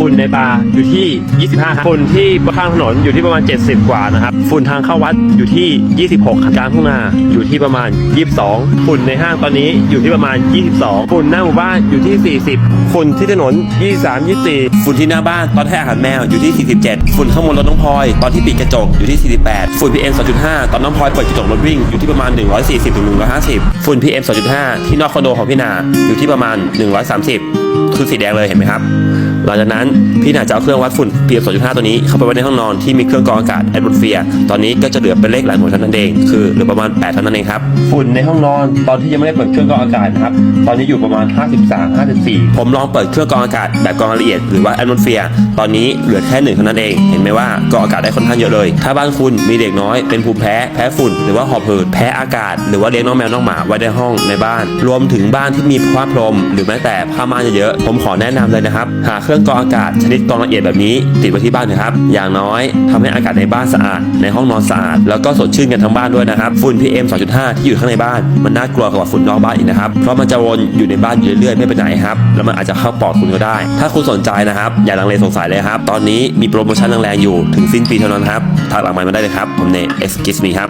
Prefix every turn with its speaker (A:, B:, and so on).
A: ฝุ่นในบาร์อยู่ที่ 25 ครับ ฝุ่นที่ข้างถนนอยู่ที่ประมาณ 70 กว่านะครับ ฝุ่นทางเข้าวัดอยู่ที่ 26ครับกลางทุ่งนาอยู่ที่ประมาณ 22 ฝุ่นในห้างตอนนี้อยู่ที่ประมาณ 22 ฝุ่นหน้าหมู่บ้านอยู่ที่ 40 ฝุ่นที่ถนน 23 24
B: ฝุ่นที่หน้าบ้านตอนให้อาหารแมวอยู่ที่ 47 ฝุ่นข้างบนรถน้องพลอยตอนที่ปิดกระจกอยู่ที่ 48 ฝุ่น PM 2.5 ตอนน้องพลอยเปิดกระจกรถวิ่งอยู่ที่ประมาณ 140ถึง150 ฝุ่น PM 2.5 ที่นอกคอนโดของพี่นาอยู่ที่ประมาณ 130 คือสีแดงเลยเห็นไหมครับหลังจากนั้นพี่นาจะเอาเครื่องวัดฝุ่น PM 2.5 ตัวนี้เข้าไปไว้ในห้องนอนที่มีเครื่องกรองอากาศ atmosphere ตอนนี้ก็จะเหลือเป็นเลขหลายหน่วยเท่านั้นเองคือเหลือประมาณ8เท่านั้นเองครับ
A: ฝุ่นในห้องนอนตอนที่ยังไม่ได้เปิดเครื่องกรองอากาศนะครับตอนนี้อยู่ประมาณ 53 54
B: ผมลองเปิดเครื่องกรองอากาศแบบกรองละเอียดหรือว่า atmosphere ตอนนี้เหลือแค่หนึ่งเท่านั้นเอง เห็นไหมว่ากรองอากาศได้ค่อนข้างเยอะเลย ถ้าบ้านคุณมีเด็กน้อยเป็นภูมิแพ้แพ้ฝุ่นหรือว่าหอบหืดแพ้อากาศ หรือว่าเลี้ยงน้องแมวน้องหมาไว้ในห้องในบ้าน รวมถึงบ้านที่มีผ้าพรม หรือแม้แต่ผ้าม่านเยอะๆผมขอแนะนำเลยนะครับหาเครื่องกรองอากาศชนิดกรองละเอียดแบบนี้ ติดไว้ที่บ้านนะครับ อย่างน้อยทำให้อากาศในบ้านสะอาด ในห้องนอนสะอาด แล้วก็สดชื่นกันทั้งบ้านด้วยนะครับ ฝุ่น PM 2.5 ที่อยู่ข้างในบ้าน มันน่ากลัวกว่าฝุ่นนอกบ้านอีกนะครับ เพราะมันจะวนอยู่ในบ้านอยู่เรื่อยๆไม่ไปไหนครับ แล้วมันอาจจะเข้าปอดคุณก็ได้ ถ้าคุณสนใจนะครับ อย่าลังเลสงสัยเลยครับ ตอนนี้มีโปรโมชั่นแรงๆอยู่ ถึงสิ้นปีเท่านั้นครับ ทักหลังไมค์มาได้เลยครับ ผมเน Excuse me ครับ